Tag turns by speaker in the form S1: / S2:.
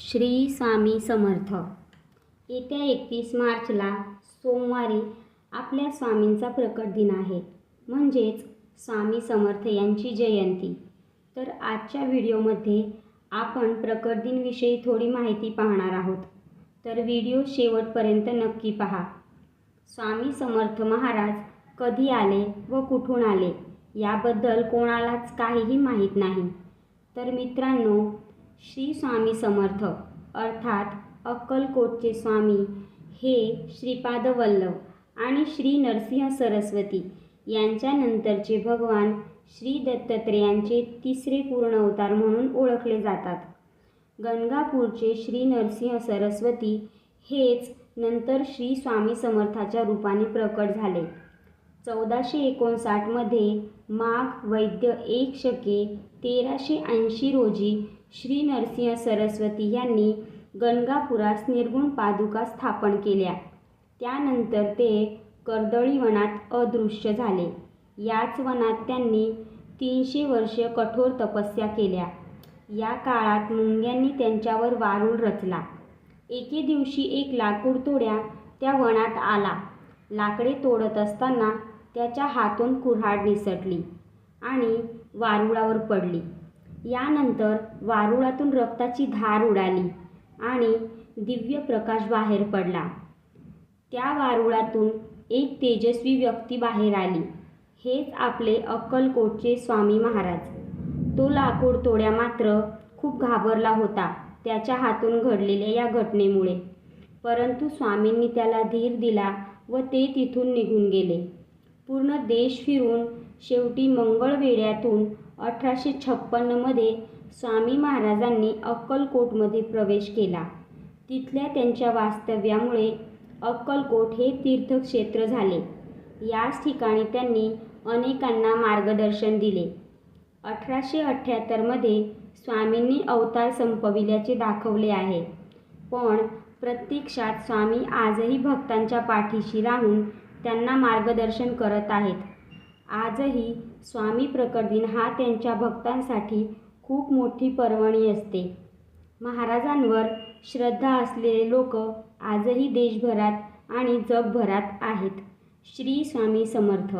S1: श्री स्वामी समर्थ. येत्या एकतीस मार्चला सोमवारी आपल्या स्वामींचा प्रकट दिन आहे. म्हणजेच स्वामी समर्थ यांची जयंती. तर आजच्या व्हिडिओमध्ये आपण प्रकट दिनविषयी थोडी माहिती पाहणार आहोत. तर व्हिडिओ शेवटपर्यंत नक्की पहा. स्वामी समर्थ महाराज कधी आले व कुठून आले याबद्दल कोणालाच काहीही माहीत नाही. तर मित्रांनो श्री स्वामी समर्थ अर्थात अक्कलकोटचे स्वामी हे श्रीपाद वल्लभ आणि श्री नरसिंह सरस्वती यांच्यानंतरचे भगवान श्री दत्तात्रेयांचे तिसरे पूर्ण अवतार म्हणून ओळखले जातात. गणगापूरचे श्री नरसिंह सरस्वती हेच नंतर श्री स्वामी समर्थाच्या रूपाने प्रकट झाले. चौदाशे एकोणसाठमध्ये माघ वैद्य एक शके तेराशे ऐंशी रोजी श्री नरसिंह सरस्वती यांनी गणगापुरास निर्गुण पादुका स्थापन केल्या. त्यानंतर ते कर्दळी वनात अदृश्य झाले. याच वनात त्यांनी तीनशे वर्ष कठोर तपस्या केल्या. या काळात मुंग्यांनी त्यांच्यावर वारूळ रचला. एके दिवशी एक लाकूड तोड्या त्या वनात आला. लाकडे तोडत असताना त्याच्या हातून कुऱ्हाड निसटली आणि वारुळावर पडली. यानंतर वारुळातून रक्ताची धार उडाली आणि दिव्य प्रकाश बाहेर पडला. त्या वारुळातून एक तेजस्वी व्यक्ती बाहेर आली. हेच आपले अक्कलकोटचे स्वामी महाराज. तो लाकूड तोड्या मात्र खूप घाबरला होता त्याच्या हातून घडलेल्या या घटनेमुळे. परंतु स्वामींनी त्याला धीर दिला व ते तिथून निघून गेले. पूर्ण देश फिरून शेवटी मंगळवेड्यातून अठराशे छप्पन्नमध्ये स्वामी महाराजांनी अक्कलकोटमध्ये प्रवेश केला. तिथल्या त्यांच्या वास्तव्यामुळे अक्कलकोट हे तीर्थक्षेत्र झाले. याच ठिकाणी त्यांनी अनेकांना मार्गदर्शन दिले. अठराशे अठ्ठ्याहत्तरमध्ये स्वामींनी अवतार संपविल्याचे दाखवले आहे. पण प्रत्यक्षात स्वामी आजही भक्तांच्या पाठीशी राहून त्यांना मार्गदर्शन करत आहेत. आजही स्वामी प्रकट दिन हा त्यांच्या भक्तांसाठी खूप मोठी पर्वणी असते. महाराजांवर श्रद्धा असलेले लोक आजही देशभरात आणि जगभरात आहेत. श्री स्वामी समर्थ.